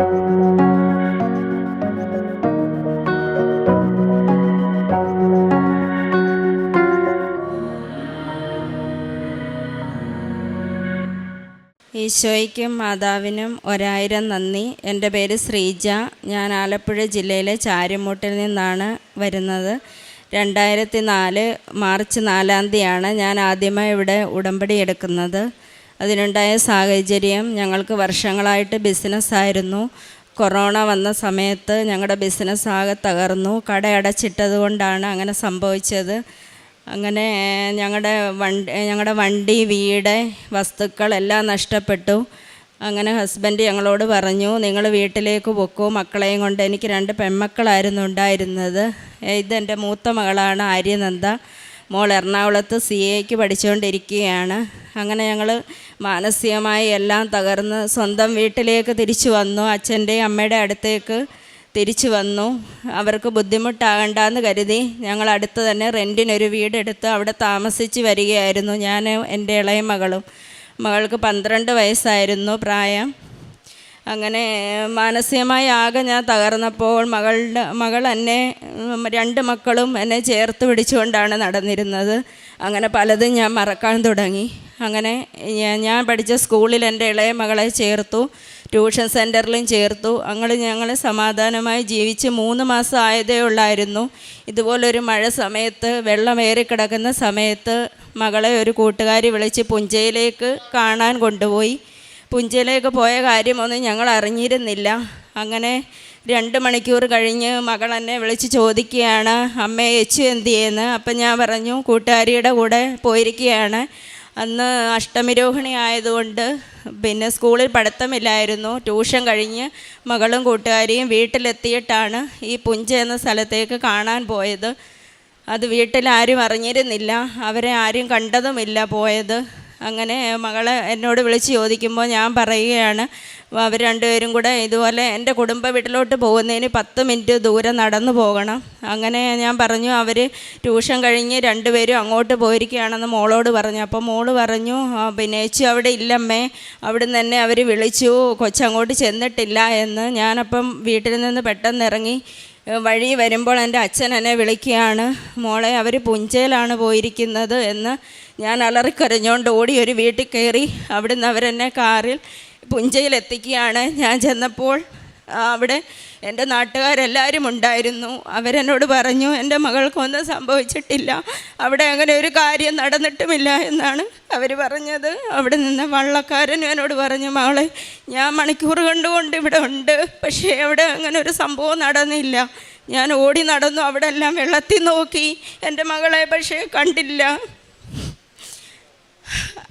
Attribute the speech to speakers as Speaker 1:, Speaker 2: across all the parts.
Speaker 1: ഈശോയ്ക്കും മാതാവിനും ഒരായിരം നന്ദി. എന്റെ പേര് ശ്രീജ. ഞാൻ ആലപ്പുഴ ജില്ലയിലെ ചാരിമൂട്ടിൽ നിന്നാണ് വരുന്നത്. രണ്ടായിരത്തി നാല് മാർച്ച് നാലാം തീയതിയാണ് ഞാൻ ആദ്യമായി ഇവിടെ ഉടമ്പടി എടുക്കുന്നത്. അതിനുണ്ടായ സാഹചര്യം ഞങ്ങൾക്ക് വർഷങ്ങളായിട്ട് ബിസിനസ്സായിരുന്നു കൊറോണ വന്ന സമയത്ത് ഞങ്ങളുടെ ബിസിനസ് ആകെ തകർന്നു. കട അടച്ചിട്ടത് കൊണ്ടാണ് അങ്ങനെ സംഭവിച്ചത്. അങ്ങനെ ഞങ്ങളുടെ വണ്ടി ഞങ്ങളുടെ വണ്ടി വീട് വസ്തുക്കൾ എല്ലാം നഷ്ടപ്പെട്ടു. അങ്ങനെ ഹസ്ബൻഡ് ഞങ്ങളോട് പറഞ്ഞു നിങ്ങൾ വീട്ടിലേക്ക് പൊക്കൂ മക്കളെയും കൊണ്ട് എനിക്ക് രണ്ട് പെൺമക്കളായിരുന്നു ഉണ്ടായിരുന്നത്. ഇതെന്റെ മൂത്ത മകളാണ് ആര്യനന്ദ. മോൾ എറണാകുളത്ത് സി എക്ക് പഠിച്ചുകൊണ്ടിരിക്കുകയാണ് അങ്ങനെ ഞങ്ങൾ മാനസികമായി എല്ലാം തകർന്ന് സ്വന്തം വീട്ടിലേക്ക് തിരിച്ചു വന്നു. അച്ഛന്റെയും അമ്മയുടെ അടുത്തേക്ക് തിരിച്ചു വന്നു. അവർക്ക് ബുദ്ധിമുട്ടാകണ്ടെന്ന് കരുതി ഞങ്ങൾ അടുത്ത് തന്നെ റെന്റിനൊരു വീടെടുത്ത് അവിടെ താമസിച്ച് വരികയായിരുന്നു. ഞാൻ എന്റെ ഇളയ മകളും. മകൾക്ക് പന്ത്രണ്ട് വയസ്സായിരുന്നു പ്രായം. അങ്ങനെ മാനസികമായി ആകെ ഞാൻ തകർന്നപ്പോൾ മകളുടെ മകൾ എന്നെ രണ്ട് മക്കളും എന്നെ ചേർത്ത് പിടിച്ചുകൊണ്ടാണ് നടന്നിരുന്നത്. അങ്ങനെ പലതും ഞാൻ മറക്കാൻ തുടങ്ങി. അങ്ങനെ ഞാൻ പഠിച്ച സ്കൂളിൽ എന്റെ ഇളയ മകളെ ചേർത്തു ട്യൂഷൻ സെന്ററിലും ചേർത്തു. അങ്ങനെ ഞങ്ങൾ സമാധാനമായി ജീവിച്ച് മൂന്ന് മാസം ആയതേ ഉള്ളായിരുന്നു. ഇതുപോലൊരു മഴ സമയത്ത് വെള്ളം ഏറിക്കിടക്കുന്ന സമയത്ത് മകളെ ഒരു കൂട്ടുകാരി വിളിച്ച് പുഞ്ചയിലേക്ക് കാണാൻ കൊണ്ടുപോയി. പുഞ്ചയിലേക്ക് പോയ കാര്യമൊന്നും ഞങ്ങൾ അറിഞ്ഞിരുന്നില്ല അങ്ങനെ രണ്ട് മണിക്കൂർ കഴിഞ്ഞ് മകൾ എന്നെ വിളിച്ച് ചോദിക്കുകയാണ് അമ്മയെ എച്ചു എന്ത് ചെയ്യുന്നു അപ്പം ഞാൻ പറഞ്ഞു കൂട്ടുകാരിയുടെ കൂടെ പോയിരിക്കുകയാണ്. അന്ന് അഷ്ടമിരോഹിണി ആയതുകൊണ്ട് പിന്നെ സ്കൂളിൽ പഠിത്തമില്ലായിരുന്നു. ട്യൂഷൻ കഴിഞ്ഞ് മകളും കൂട്ടുകാരിയും വീട്ടിലെത്തിയിട്ടാണ് ഈ പുഞ്ച എന്ന സ്ഥലത്തേക്ക് കാണാൻ പോയത്. അത് വീട്ടിൽ ആരും അറിഞ്ഞിരുന്നില്ല. അവരെ ആരും കണ്ടതുമില്ല പോയത്. അങ്ങനെ മകൾ എന്നോട് വിളിച്ച് ചോദിക്കുമ്പോൾ ഞാൻ പറയുകയാണ് അവർ രണ്ടുപേരും കൂടെ ഇതുപോലെ എന്റെ കുടുംബ വീട്ടിലോട്ട് പോകുന്നതിന് പത്ത് മിനിറ്റ് ദൂരം നടന്നു പോകണം. അങ്ങനെ ഞാൻ പറഞ്ഞു അവർ ട്യൂഷൻ കഴിഞ്ഞ് രണ്ടുപേരും അങ്ങോട്ട് പോയിരിക്കുകയാണെന്ന് മോളോട് പറഞ്ഞു. അപ്പോൾ മോൾ പറഞ്ഞു "ആ, പിന്നെ ഏച്ചു അവിടെ ഇല്ലമ്മേ. അവിടെ നിന്ന് തന്നെ അവർ വിളിച്ചു. കൊച്ചങ്ങോട്ട് ചെന്നിട്ടില്ല എന്ന്. ഞാനപ്പം വീട്ടിൽ നിന്ന് പെട്ടെന്ന് ഇറങ്ങി വഴി വരുമ്പോൾ എന്റെ അച്ഛൻ എന്നെ വിളിക്കുകയാണ്. മോളെ അവർ പുഞ്ചയിലാണ് പോയിരിക്കുന്നത് എന്ന് ഞാൻ അലറിക്കരഞ്ഞുകൊണ്ട് ഓടി ഒരു വീട്ടിൽ കയറി. അവിടുന്ന് അവരെന്നെ കാറിൽ പുഞ്ചയിൽ എത്തിക്കുകയാണ് ഞാൻ ചെന്നപ്പോൾ അവിടെ എന്റെ നാട്ടുകാരെല്ലാവരും ഉണ്ടായിരുന്നു. അവരെന്നോട് പറഞ്ഞു എന്റെ മകൾക്കൊന്നും സംഭവിച്ചിട്ടില്ല. അവിടെ അങ്ങനെ ഒരു കാര്യം നടന്നിട്ടുമില്ല എന്നാണ് അവർ പറഞ്ഞത്. അവിടെ നിന്ന് വള്ളക്കാരനും എന്നോട് പറഞ്ഞു മകളെ ഞാൻ മണിക്കൂർ കണ്ടുകൊണ്ട് ഇവിടെ ഉണ്ട്. പക്ഷേ അവിടെ അങ്ങനെ ഒരു സംഭവം നടന്നില്ല. ഞാൻ ഓടി നടന്നു അവിടെ എല്ലാം വെള്ളത്തിൽ നോക്കി. എന്റെ മകളെ പക്ഷേ കണ്ടില്ല.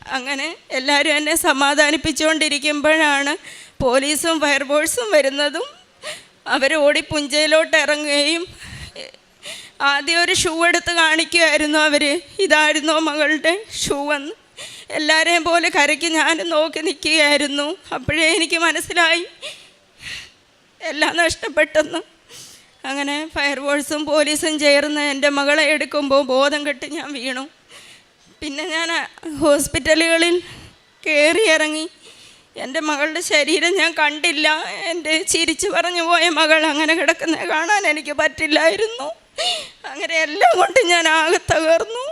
Speaker 1: അങ്ങനെ എല്ലാവരും എന്നെ സമാധാനിപ്പിച്ചുകൊണ്ടിരിക്കുമ്പോഴാണ് പോലീസും ഫയർഫോഴ്സും വരുന്നതും അവർ ഓടി പുഞ്ചയിലോട്ട് ഇറങ്ങുകയും ആദ്യം ഒരു ഷൂ എടുത്ത് കാണിക്കുമായിരുന്നു അവർ ഇതായിരുന്നു മകളുടെ ഷൂ എന്ന് എല്ലാവരെയും പോലെ കരയ്ക്ക് ഞാൻ നോക്കി നിൽക്കുകയായിരുന്നു. അപ്പോഴേ എനിക്ക് മനസ്സിലായി. എല്ലാം നഷ്ടപ്പെട്ടെന്ന്. അങ്ങനെ ഫയർഫോഴ്സും പോലീസും ചേർന്ന് എന്റെ മകളെ എടുക്കുമ്പോൾ ബോധം കെട്ട് ഞാൻ വീണു. പിന്നെ ഞാൻ ഹോസ്പിറ്റലുകളിൽ കയറി ഇറങ്ങി. എന്റെ മകളുടെ ശരീരം ഞാൻ കണ്ടില്ല. എന്റെ ചിരിച്ചു പറഞ്ഞു പോയ മകൾ അങ്ങനെ കിടക്കുന്നത് കാണാൻ എനിക്ക് പറ്റില്ലായിരുന്നു. അങ്ങനെ എല്ലാം കൊണ്ട് ഞാൻ ആകെ തകർന്നു.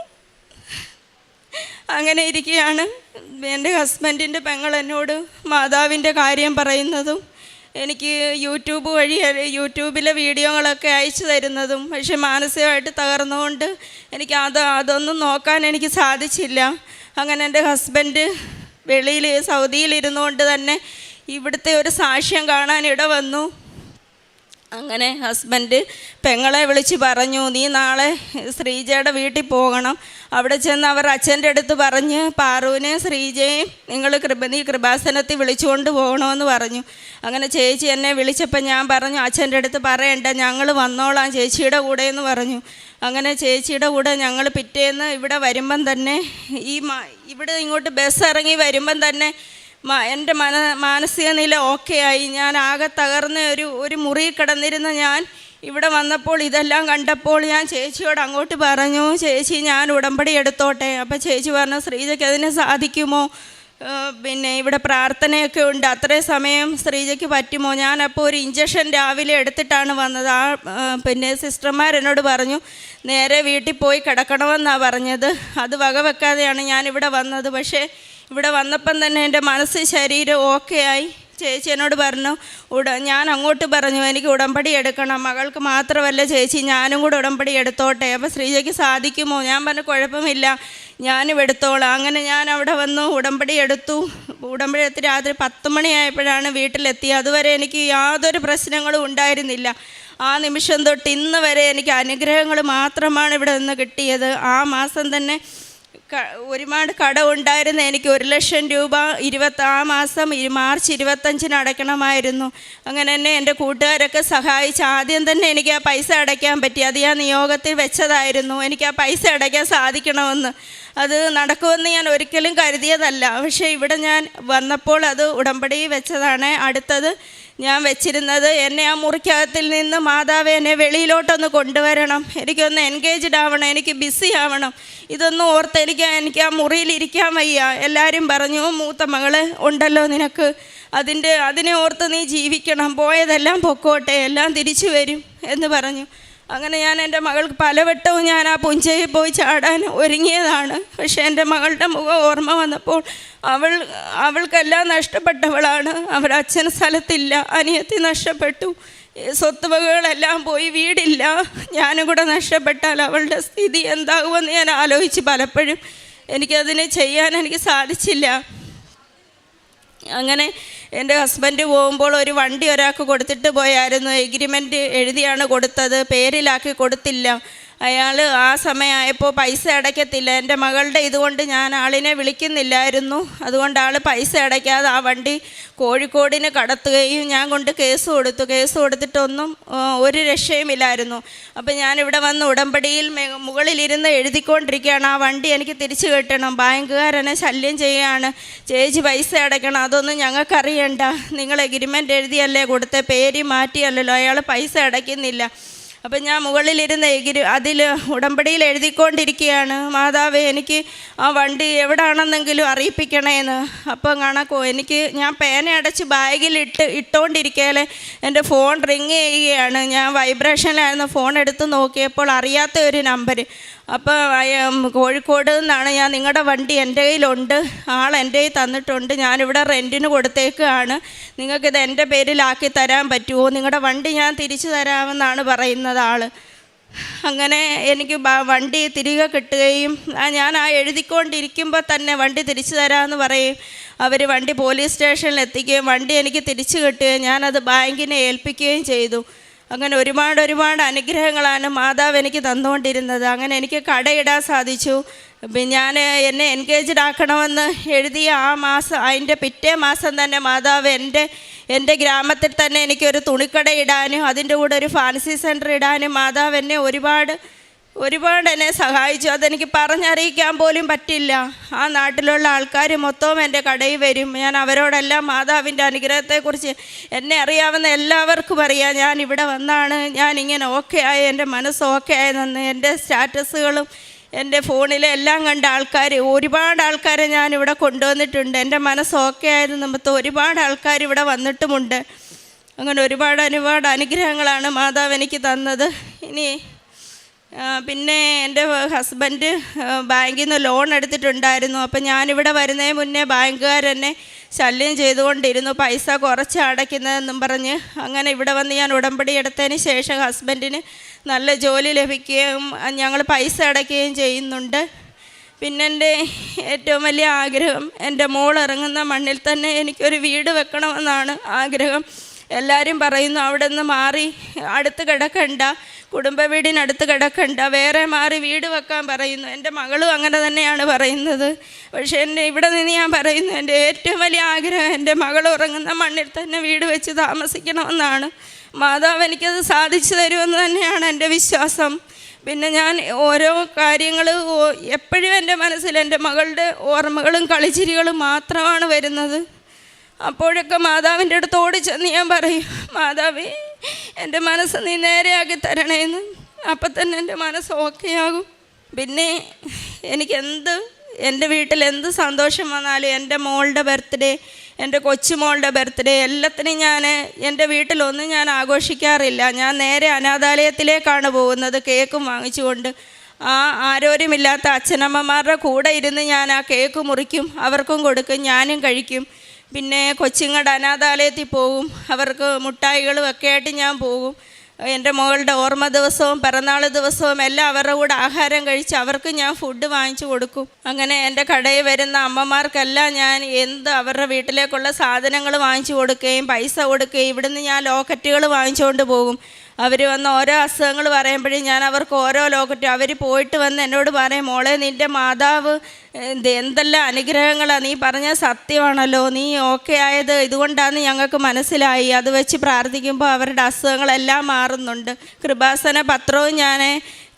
Speaker 1: അങ്ങനെ ഇരിക്കുകയാണ്. എന്റെ ഹസ്ബൻഡിന്റെ പെങ്ങൾ എന്നോട് മാതാവിന്റെ കാര്യം പറയുന്നതും എനിക്ക് യൂട്യൂബ് വഴി യൂട്യൂബിലെ വീഡിയോകളൊക്കെ അയച്ചു തരുന്നതും പക്ഷെ മാനസികമായിട്ട് തകർന്നുകൊണ്ട് എനിക്ക് അത് അതൊന്നും നോക്കാൻ എനിക്ക് സാധിച്ചില്ല. അങ്ങനെ എന്റെ ഹസ്ബൻഡ് വെളിയിൽ സൗദിയിൽ ഇരുന്നുകൊണ്ട് തന്നെ ഇവിടുത്തെ ഒരു സാക്ഷ്യം കാണാൻ ഇട വന്നു. അങ്ങനെ ഹസ്ബൻഡ് പെങ്ങളെ വിളിച്ച് പറഞ്ഞു നീ നാളെ ശ്രീജയുടെ വീട്ടിൽ പോകണം. അവിടെ ചെന്ന് അവർ അച്ഛന്റെ അടുത്ത് പറഞ്ഞ് പാറുവിനെ ശ്രീജയും നിങ്ങൾ കൃപ നീ കൃപാസനത്തിൽ വിളിച്ചുകൊണ്ട് പോകണമെന്ന് പറഞ്ഞു. അങ്ങനെ ചേച്ചി എന്നെ വിളിച്ചപ്പോൾ ഞാൻ പറഞ്ഞു അച്ഛന്റെ അടുത്ത് പറയണ്ട ഞങ്ങൾ വന്നോളാം ചേച്ചിയുടെ കൂടെ എന്ന് പറഞ്ഞു. അങ്ങനെ ചേച്ചിയുടെ കൂടെ ഞങ്ങൾ പിറ്റേന്ന് ഇവിടെ വരുമ്പം തന്നെ ഈ ഇവിടെ ഇങ്ങോട്ട് ബസ് ഇറങ്ങി വരുമ്പം തന്നെ എന്റെ മന മാനസിക നില ഓക്കെ ആയി. ഞാൻ ആകെ തകർന്ന ഒരു ഒരു മുറി കിടന്നിരുന്ന ഞാൻ ഇവിടെ വന്നപ്പോൾ ഇതെല്ലാം കണ്ടപ്പോൾ ഞാൻ ചേച്ചിയോട് അങ്ങോട്ട് പറഞ്ഞു ചേച്ചി ഞാൻ ഉടമ്പടി എടുത്തോട്ടെ. അപ്പോൾ ചേച്ചി പറഞ്ഞു ശ്രീജയ്ക്ക് അതിന് സാധിക്കുമോ? പിന്നെ ഇവിടെ പ്രാർത്ഥനയൊക്കെ ഉണ്ട്. അത്രയും സമയം ശ്രീജയ്ക്ക് പറ്റുമോ? ഞാനപ്പോൾ ഒരു ഇഞ്ചക്ഷൻ രാവിലെ എടുത്തിട്ടാണ് വന്നത്. ആ പിന്നെ സിസ്റ്റർമാർ എന്നോട് പറഞ്ഞു നേരെ വീട്ടിൽ പോയി കിടക്കണമെന്നാണ് പറഞ്ഞത്. അത് വകവെക്കാതെയാണ് ഞാനിവിടെ വന്നത്. പക്ഷേ ഇവിടെ വന്നപ്പം തന്നെ എന്റെ മനസ്സ് ശരീരം ഓക്കെ ആയി. ചേച്ചി എന്നോട് പറഞ്ഞു ഉട ഞാൻ അങ്ങോട്ട് പറഞ്ഞു എനിക്ക് ഉടമ്പടി എടുക്കണം. മകൾക്ക് മാത്രമല്ല ചേച്ചി ഞാനും കൂടെ ഉടമ്പടി എടുത്തോട്ടെ. അപ്പോൾ ശ്രീജയ്ക്ക് സാധിക്കുമോ? ഞാൻ പറഞ്ഞു കുഴപ്പമില്ല. ഞാനും എടുത്തോളാം. അങ്ങനെ ഞാൻ അവിടെ വന്നു ഉടമ്പടി എടുത്തു. ഉടമ്പടി എടുത്ത് രാത്രി പത്ത് മണിയായപ്പോഴാണ് വീട്ടിലെത്തി അതുവരെ എനിക്ക് യാതൊരു പ്രശ്നങ്ങളും ഉണ്ടായിരുന്നില്ല. ആ നിമിഷം തൊട്ട് ഇന്ന് വരെ എനിക്ക് അനുഗ്രഹങ്ങൾ മാത്രമാണ് ഇവിടെ നിന്ന് കിട്ടിയത്. ആ മാസം തന്നെ ഒരുപാട് കടമുണ്ടായിരുന്നു എനിക്ക് ഒരു ലക്ഷം രൂപ ഇരുപത്തി ആ മാസം മാർച്ച് ഇരുപത്തഞ്ചിന് അടയ്ക്കണമായിരുന്നു. അങ്ങനെ തന്നെ എന്റെ കൂട്ടുകാരൊക്കെ സഹായിച്ച് ആദ്യം തന്നെ എനിക്ക് ആ പൈസ അടയ്ക്കാൻ പറ്റി. അത് ഞാൻ നിയോഗത്തിൽ വെച്ചതായിരുന്നു. എനിക്ക് ആ പൈസ അടയ്ക്കാൻ സാധിക്കണമെന്ന്. അത് നടക്കുമെന്ന് ഞാൻ ഒരിക്കലും കരുതിയതല്ല. പക്ഷേ ഇവിടെ ഞാൻ വന്നപ്പോൾ അത് ഉടമ്പടി വെച്ചതാണ്. അടുത്തത് ഞാൻ വെച്ചിരുന്നത് എന്നെ ആ മുറിക്കകത്തിൽ നിന്ന് മാതാവ് എന്നെ വെളിയിലോട്ടൊന്ന് കൊണ്ടുവരണം. എനിക്കൊന്ന് എൻഗേജ്ഡ് ആവണം എനിക്ക് ബിസി ആവണം. ഇതൊന്നും ഓർത്ത് എനിക്ക് എനിക്ക് ആ മുറിയിൽ ഇരിക്കാൻ വയ്യ. എല്ലാവരും പറഞ്ഞു മൂത്ത മകൾ ഉണ്ടല്ലോ നിനക്ക്. അതിന്റെ അതിനെ ഓർത്ത് നീ ജീവിക്കണം. പോയതെല്ലാം പൊക്കോട്ടെ എല്ലാം തിരിച്ചു വരും എന്ന് പറഞ്ഞു. അങ്ങനെ ഞാൻ എന്റെ മകൾക്ക് പലവട്ടവും ഞാൻ ആ പുഞ്ചയിൽ പോയി ചാടാൻ ഒരുങ്ങിയതാണ്. പക്ഷേ എന്റെ മകളുടെ മുഖം ഓർമ്മ വന്നപ്പോൾ അവൾ അവൾക്കെല്ലാം നഷ്ടപ്പെട്ടവളാണ്. അവൾ അച്ഛൻ സ്ഥലത്തില്ല അനിയത്തി നഷ്ടപ്പെട്ടു. സ്വത്തുവകകളെല്ലാം പോയി വീടില്ല. ഞാനും കൂടെ നഷ്ടപ്പെട്ടാൽ അവളുടെ സ്ഥിതി എന്താകുമെന്ന് ഞാൻ ആലോചിച്ച് പലപ്പോഴും എനിക്കതിനെ ചെയ്യാൻ എനിക്ക് സാധിച്ചില്ല. അങ്ങനെ എന്റെ ഹസ്ബൻഡ് പോകുമ്പോൾ ഒരു വണ്ടി ഒരാൾക്ക് കൊടുത്തിട്ട് പോയായിരുന്നു. എഗ്രിമെന്റ് എഴുതിയാണ് കൊടുത്തത്. പേരിലാക്കി കൊടുത്തില്ല. അയാൾ ആ സമയമായപ്പോൾ പൈസ അടയ്ക്കത്തില്ല. എന്റെ മകളുടെ ഇതുകൊണ്ട് ഞാൻ ആളിനെ വിളിക്കുന്നില്ലായിരുന്നു. അതുകൊണ്ട് ആൾ പൈസ അടയ്ക്കാതെ ആ വണ്ടി കോഴിക്കോടിന് കടത്തുകയും ഞാൻ കൊണ്ട് കേസ് കൊടുത്തു. കേസ് കൊടുത്തിട്ടൊന്നും ഒരു രക്ഷയുമില്ലായിരുന്നു അപ്പം ഞാനിവിടെ വന്ന് ഉടമ്പടിയിൽ മുകളിലിരുന്ന് എഴുതിക്കൊണ്ടിരിക്കുകയാണ്. ആ വണ്ടി എനിക്ക് തിരിച്ചു കിട്ടണം. ബാങ്കുകാരനെ ശല്യം ചെയ്യുകയാണ്. ചേച്ചി പൈസ അടയ്ക്കണം. അതൊന്നും ഞങ്ങൾക്കറിയണ്ട. നിങ്ങൾ എഗ്രിമെന്റ് എഴുതിയല്ലേ കൊടുത്ത? പേര് മാറ്റിയല്ലോ അയാൾ പൈസ അടയ്ക്കുന്നില്ല. അപ്പം ഞാൻ മുകളിലിരുന്ന് എഗിരി അതിൽ ഉടമ്പടിയിൽ എഴുതിക്കൊണ്ടിരിക്കുകയാണ്. മാതാവ് എനിക്ക് ആ വണ്ടി എവിടാണെന്നെങ്കിലും അറിയിപ്പിക്കണേന്ന്. അപ്പം കണക്കോ എനിക്ക് ഞാൻ പേന അടച്ച് ബാഗിൽ ഇട്ട് ഇട്ടുകൊണ്ടിരിക്കലെ എന്റെ ഫോൺ റിങ് ചെയ്യുകയാണ്. ഞാൻ വൈബ്രേഷനിലായിരുന്നു. ഫോൺ എടുത്ത് നോക്കിയപ്പോൾ അറിയാത്ത ഒരു നമ്പർ അപ്പോൾ കോഴിക്കോട് നിന്നാണ് ഞാൻ നിങ്ങളുടെ വണ്ടി എന്റെ കയ്യിലുണ്ട്. ആൾ എന്റെ കയ്യിൽ തന്നിട്ടുണ്ട്. ഞാനിവിടെ റെന്റിന് കൊടുത്തേക്കാണ്. നിങ്ങൾക്കിത് എന്റെ പേരിലാക്കി തരാൻ പറ്റുമോ? നിങ്ങളുടെ വണ്ടി ഞാൻ തിരിച്ചു തരാമെന്നാണ് പറയുന്നത്. ആൾ അങ്ങനെ എനിക്ക് വണ്ടി തിരികെ കിട്ടുകയും ഞാൻ ആ എഴുതിക്കൊണ്ടിരിക്കുമ്പോൾ തന്നെ വണ്ടി തിരിച്ചു തരാമെന്ന് പറയും. അവർ വണ്ടി പോലീസ് സ്റ്റേഷനിൽ എത്തിക്കുകയും വണ്ടി എനിക്ക് തിരിച്ചു കിട്ടുകയും ഞാനത് ബാങ്കിനെ ഏൽപ്പിക്കുകയും ചെയ്തു. അങ്ങനെ ഒരുപാട് ഒരുപാട് അനുഗ്രഹങ്ങളാണ് മാതാവ് എനിക്ക് തന്നുകൊണ്ടിരുന്നത്. അങ്ങനെ എനിക്ക് കടയിടാൻ സാധിച്ചു. ഞാൻ എന്നെ എൻഗേജ്ഡ് ആക്കണമെന്ന് എഴുതിയ ആ മാസം അതിന്റെ പിറ്റേ മാസം തന്നെ മാതാവ് എന്റെ എന്റെ ഗ്രാമത്തിൽ തന്നെ എനിക്കൊരു തുണിക്കട ഇടാനും അതിന്റെ കൂടെ ഒരു ഫാൻസി സെന്റർ ഇടാനും മാതാവ് എന്നെ ഒരുപാട് ഒരുപാട് എന്നെ സഹായിച്ചു. അതെനിക്ക് പറഞ്ഞറിയിക്കാൻ പോലും പറ്റില്ല. ആ നാട്ടിലുള്ള ആൾക്കാർ മൊത്തവും എന്റെ കടയിൽ വരും. ഞാൻ അവരോടെല്ലാം മാതാവിന്റെ അനുഗ്രഹത്തെക്കുറിച്ച് എന്നെ അറിയാവുന്ന എല്ലാവർക്കും അറിയാം. ഞാൻ ഇവിടെ വന്നാണ്. ഞാൻ ഇങ്ങനെ ഓക്കെ ആയി. എന്റെ മനസ്സ് ഓക്കെ ആയതെന്ന് എന്റെ സ്റ്റാറ്റസുകളും എന്റെ ഫോണിലെ എല്ലാം കണ്ട ആൾക്കാർ ഒരുപാട് ആൾക്കാരെ ഞാൻ ഇവിടെ കൊണ്ടുവന്നിട്ടുണ്ട്. എന്റെ മനസ്സ് ഓക്കെ ആയത് നിമിത്തം ഒരുപാട് ആൾക്കാർ ഇവിടെ വന്നിട്ടുമുണ്ട്. അങ്ങനെ ഒരുപാട് ഒരുപാട് അനുഗ്രഹങ്ങളാണ് മാതാവ് എനിക്ക് തന്നത്. ഇനി പിന്നെ എന്റെ ഹസ്ബൻഡ് ബാങ്കിൽ നിന്ന് ലോൺ എടുത്തിട്ടുണ്ടായിരുന്നു. അപ്പം ഞാനിവിടെ വരുന്നതിന് മുന്നേ ബാങ്കുകാരെന്നെ ശല്യം ചെയ്തുകൊണ്ടിരുന്നു. പൈസ കുറച്ച് അടയ്ക്കുന്നതെന്നും പറഞ്ഞ്. അങ്ങനെ ഇവിടെ വന്ന് ഞാൻ ഉടമ്പടി എടുത്തതിന് ശേഷം ഹസ്ബൻഡിന് നല്ല ജോലി ലഭിക്കുകയും ഞങ്ങൾ പൈസ അടയ്ക്കുകയും ചെയ്യുന്നുണ്ട്. പിന്നെ എന്റെ ഏറ്റവും വലിയ ആഗ്രഹം എന്റെ മോൾ ഇറങ്ങുന്ന മണ്ണിൽ തന്നെ എനിക്കൊരു വീട് വെക്കണമെന്നാണ് ആഗ്രഹം. എല്ലാവരും പറയുന്നു അവിടെ നിന്ന് മാറി അടുത്ത് കിടക്കണ്ട കുടുംബ വീടിനടുത്ത് കിടക്കണ്ട വേറെ മാറി വീട് വെക്കാൻ പറയുന്നു. എന്റെ മകളും അങ്ങനെ തന്നെയാണ് പറയുന്നത്. പക്ഷേ എന്റെ ഇവിടെ നിന്ന് ഞാൻ പറയുന്നു എന്റെ ഏറ്റവും വലിയ ആഗ്രഹം എന്റെ മകൾ ഉറങ്ങുന്ന മണ്ണിൽ തന്നെ വീട് വെച്ച് താമസിക്കണമെന്നാണ്. മാതാവ് എനിക്കത് സാധിച്ചു തരുമെന്ന് തന്നെയാണ് എന്റെ വിശ്വാസം. പിന്നെ ഞാൻ ഓരോ കാര്യങ്ങൾ എപ്പോഴും എന്റെ മനസ്സിൽ എന്റെ മകളുടെ ഓർമ്മകളും കളിച്ചിരികളും മാത്രമാണ് വരുന്നത്. അപ്പോഴൊക്കെ മാതാവിന്റെ അടുത്ത് ഓടി ചെന്ന് ഞാൻ പറയും മാതാവേ എന്റെ മനസ്സ് നീ നേരെയാക്കി തരണേന്ന്. അപ്പം തന്നെ എന്റെ മനസ്സ് ഓക്കെ ആകും. പിന്നെ എനിക്കെന്ത് എന്റെ വീട്ടിൽ എന്ത് സന്തോഷം വന്നാലും എന്റെ മോളുടെ ബർത്ത്ഡേ എന്റെ കൊച്ചുമോളുടെ ബർത്ത്ഡേ എല്ലാത്തിനും ഞാൻ എന്റെ വീട്ടിലൊന്നും ഞാൻ ആഘോഷിക്കാറില്ല. ഞാൻ നേരെ അനാഥാലയത്തിലേക്കാണ് പോകുന്നത്. കേക്കും വാങ്ങിച്ചുകൊണ്ട് ആ ആരോരുമില്ലാത്ത അച്ഛനമ്മമാരുടെ കൂടെ ഇരുന്ന് ഞാൻ ആ കേക്ക് മുറിക്കും അവർക്കും കൊടുക്കും ഞാനും കഴിക്കും. പിന്നെ കൊച്ചുങ്ങളുടെ അനാഥാലയത്തിൽ പോകും അവർക്ക് മുട്ടായികളും ഒക്കെ ആയിട്ട് ഞാൻ പോകും. എന്റെ മകളുടെ ഓർമ്മ ദിവസവും പിറന്നാൾ ദിവസവും എല്ലാം അവരുടെ കൂടെ ആഹാരം കഴിച്ച് അവർക്ക് ഞാൻ ഫുഡ് വാങ്ങിച്ചു കൊടുക്കും. അങ്ങനെ എന്റെ കടയിൽ വരുന്ന അമ്മമാർക്കെല്ലാം ഞാൻ എന്ത് അവരുടെ വീട്ടിലേക്കുള്ള സാധനങ്ങൾ വാങ്ങിച്ചു കൊടുക്കുകയും പൈസ കൊടുക്കുകയും ഇവിടുന്ന് ഞാൻ ലോക്കറ്റുകൾ വാങ്ങിച്ചുകൊണ്ട് പോകും. അവർ വന്ന് ഓരോ അസുഖങ്ങൾ പറയുമ്പോഴും ഞാൻ അവർക്ക് ഓരോ ലോക്കറ്റും അവർ പോയിട്ട് വന്ന് എന്നോട് പറയും മോളെ നിന്റെ മാതാവ് എന്ത് എന്തെല്ലാം അനുഗ്രഹങ്ങളാണ് നീ പറഞ്ഞ സത്യമാണല്ലോ നീ ഓക്കെ ആയത് ഇതുകൊണ്ടാണ് ഞങ്ങൾക്ക് മനസ്സിലായി. അത് വെച്ച് പ്രാർത്ഥിക്കുമ്പോൾ അവരുടെ അസുഖങ്ങളെല്ലാം മാറുന്നുണ്ട്. കൃപാസന പത്രവും ഞാൻ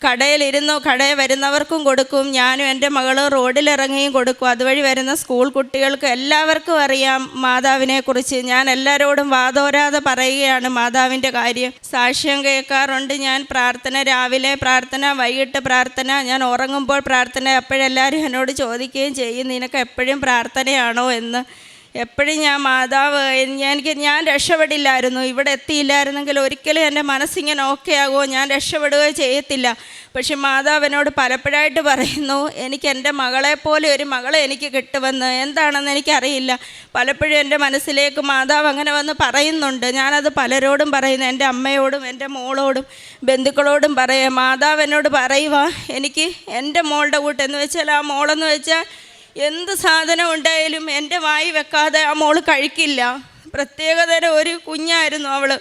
Speaker 1: കടയിലിരുന്നു കടയിൽ വരുന്നവർക്കും കൊടുക്കും. ഞാനും എന്റെ മകൾ റോഡിലിറങ്ങിയും കൊടുക്കും. അതുവഴി വരുന്ന സ്കൂൾ കുട്ടികൾക്ക് എല്ലാവർക്കും അറിയാം മാതാവിനെക്കുറിച്ച് ഞാൻ എല്ലാവരോടും വാതോരാതെ പറയുകയാണ് മാതാവിന്റെ കാര്യം. സാക്ഷ്യം കേൾക്കാറുണ്ട് ഞാൻ. പ്രാർത്ഥന രാവിലെ പ്രാർത്ഥന വൈകിട്ട് പ്രാർത്ഥന. ഞാൻ ഉറങ്ങുമ്പോൾ പ്രാർത്ഥന. അപ്പോഴെല്ലാവരും എന്നോട് ചോദിക്കുകയും ചെയ്യും നിനക്ക് എപ്പോഴും പ്രാർത്ഥനയാണോ? എന്ന്. എപ്പോഴും ഞാൻ മാതാവ് എനിക്ക് ഞാൻ രക്ഷപ്പെടില്ലായിരുന്നു. ഇവിടെ എത്തിയില്ലായിരുന്നെങ്കിൽ ഒരിക്കലും എന്റെ മനസ്സിങ്ങനെ ഓക്കെ ആകുമോ ഞാൻ രക്ഷപ്പെടുകയോ ചെയ്യത്തില്ല. പക്ഷെ മാതാവ് എന്നോട് പലപ്പോഴായിട്ട് പറയുന്നു എനിക്ക് എന്റെ മകളെപ്പോലെ ഒരു മകളെ എനിക്ക് കിട്ടുമെന്ന്. എന്താണെന്ന് എനിക്കറിയില്ല. പലപ്പോഴും എന്റെ മനസ്സിലേക്ക് മാതാവ് അങ്ങനെ വന്ന് പറയുന്നുണ്ട്. ഞാനത് പലരോടും പറയുന്നു. എന്റെ അമ്മയോടും എന്റെ മോളോടും ബന്ധുക്കളോടും പറയാം. മാതാവ് എന്നോട് പറയുക എനിക്ക് എന്റെ മോളുടെ കൂട്ടെന്ന് വെച്ചാൽ ആ മോളെന്ന് വെച്ചാൽ എന്ത് സാധനം ഉണ്ടായാലും എന്റെ വായി വെക്കാതെ ആ മോൾ കഴിക്കില്ല. പ്രത്യേകതരം ഒരു കുഞ്ഞായിരുന്നു അവൾ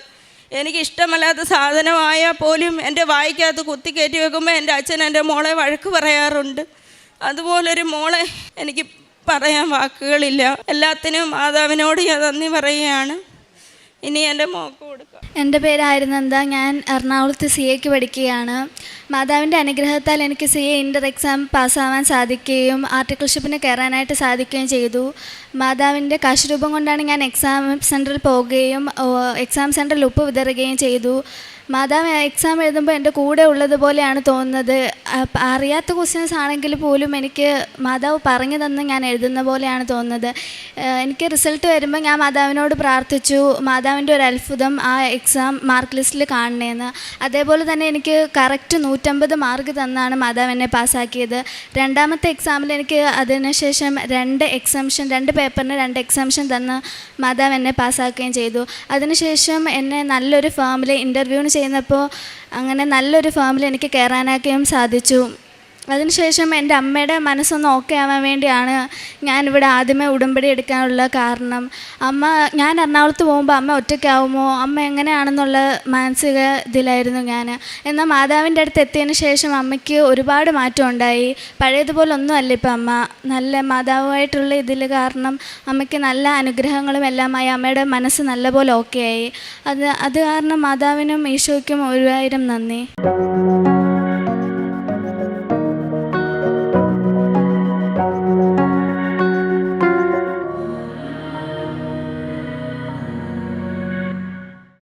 Speaker 1: എനിക്ക് ഇഷ്ടമല്ലാത്ത സാധനമായാൽ പോലും എന്റെ വായിക്കകത്ത് കുത്തി കയറ്റി വെക്കുമ്പോൾ എന്റെ അച്ഛൻ എന്റെ മോളെ വഴക്ക് പറയാറുണ്ട്. അതുപോലൊരു മോളെ എനിക്ക് പറയാൻ വാക്കുകളില്ല. എല്ലാത്തിനും മാതാവിനോട് ഞാൻ നന്ദി പറയുകയാണ്. ഇനി എന്റെ മോക്ക് കൊടുക്കാം.
Speaker 2: എന്റെ പേര് എന്താ? ഞാൻ എറണാകുളത്ത് സി എക്ക് പഠിക്കുകയാണ്. മാതാവിന്റെ അനുഗ്രഹത്താൽ എനിക്ക് സി എ ഇന്റർ എക്സാം പാസ്സാവാൻ സാധിക്കുകയും ആർട്ടിക്കിൾഷിപ്പിന് കയറാനായിട്ട് സാധിക്കുകയും ചെയ്തു. മാതാവിന്റെ കാശുരൂപം കൊണ്ടാണ് ഞാൻ എക്സാം സെന്ററിൽ പോവുകയും എക്സാം സെന്ററിൽ ഉപ്പ് വിതറുകയും ചെയ്തു. മാതാവ് എക്സാം എഴുതുമ്പോൾ എന്റെ കൂടെ ഉള്ളതുപോലെയാണ് തോന്നുന്നത്. അറിയാത്ത ക്വസ്റ്റ്യൻസ് ആണെങ്കിൽ പോലും എനിക്ക് മാതാവ് പറഞ്ഞു തന്ന് ഞാൻ എഴുതുന്ന പോലെയാണ് തോന്നുന്നത്. എനിക്ക് റിസൾട്ട് വരുമ്പോൾ ഞാൻ മാതാവിനോട് പ്രാർത്ഥിച്ചു. മാതാവിന്റെ ഒരു അത്ഭുതം ആ എക്സാം മാർക്ക് ലിസ്റ്റിൽ കാണണേന്ന്. അതേപോലെ തന്നെ എനിക്ക് കറക്റ്റ് നൂറ്റമ്പത് മാർക്ക് തന്നാണ് മാതാവ് എന്നെ പാസ്സാക്കിയത്. രണ്ടാമത്തെ എക്സാമിൽ എനിക്ക് അതിനുശേഷം രണ്ട് എക്സംഷൻ രണ്ട് പേപ്പറിന് രണ്ട് എക്സംഷൻ തന്ന് മാതാവ് എന്നെ പാസ്സാക്കുകയും ചെയ്തു. അതിനുശേഷം എന്നെ നല്ലൊരു ഫേമിൽ ഇന്റർവ്യൂവിന് ചെയ്യുന്നപ്പോൾ അങ്ങനെ നല്ലൊരു ഫാമിൽ എനിക്ക് കയറാനാക്കുകയും സാധിച്ചു. അതിനുശേഷം എന്റെ അമ്മയുടെ മനസ്സൊന്ന് ഓക്കെ ആവാൻ വേണ്ടിയാണ് ഞാനിവിടെ ആദ്യമേ ഉടമ്പടി എടുക്കാനുള്ള കാരണം. അമ്മ ഞാൻ എറണാകുളത്ത് പോകുമ്പോൾ അമ്മ ഒറ്റയ്ക്കാവുമോ? അമ്മ എങ്ങനെയാണെന്നുള്ള മാനസിക ഇതിലായിരുന്നു ഞാൻ. എന്നാൽ മാതാവിന്റെ അടുത്ത് എത്തിയതിന് ശേഷം അമ്മയ്ക്ക് ഒരുപാട് മാറ്റം ഉണ്ടായി. പഴയതുപോലെ ഒന്നുമല്ല ഇപ്പം അമ്മ. നല്ല മാതാവുമായിട്ടുള്ള ഇതിൽ കാരണം അമ്മയ്ക്ക് നല്ല അനുഗ്രഹങ്ങളും എല്ലാമായി. അമ്മയുടെ മനസ്സ് നല്ലപോലെ ഓക്കെ ആയി. അത് അത് കാരണം മാതാവിനും ഈശോയ്ക്കും ഒരുവായിരം നന്ദി.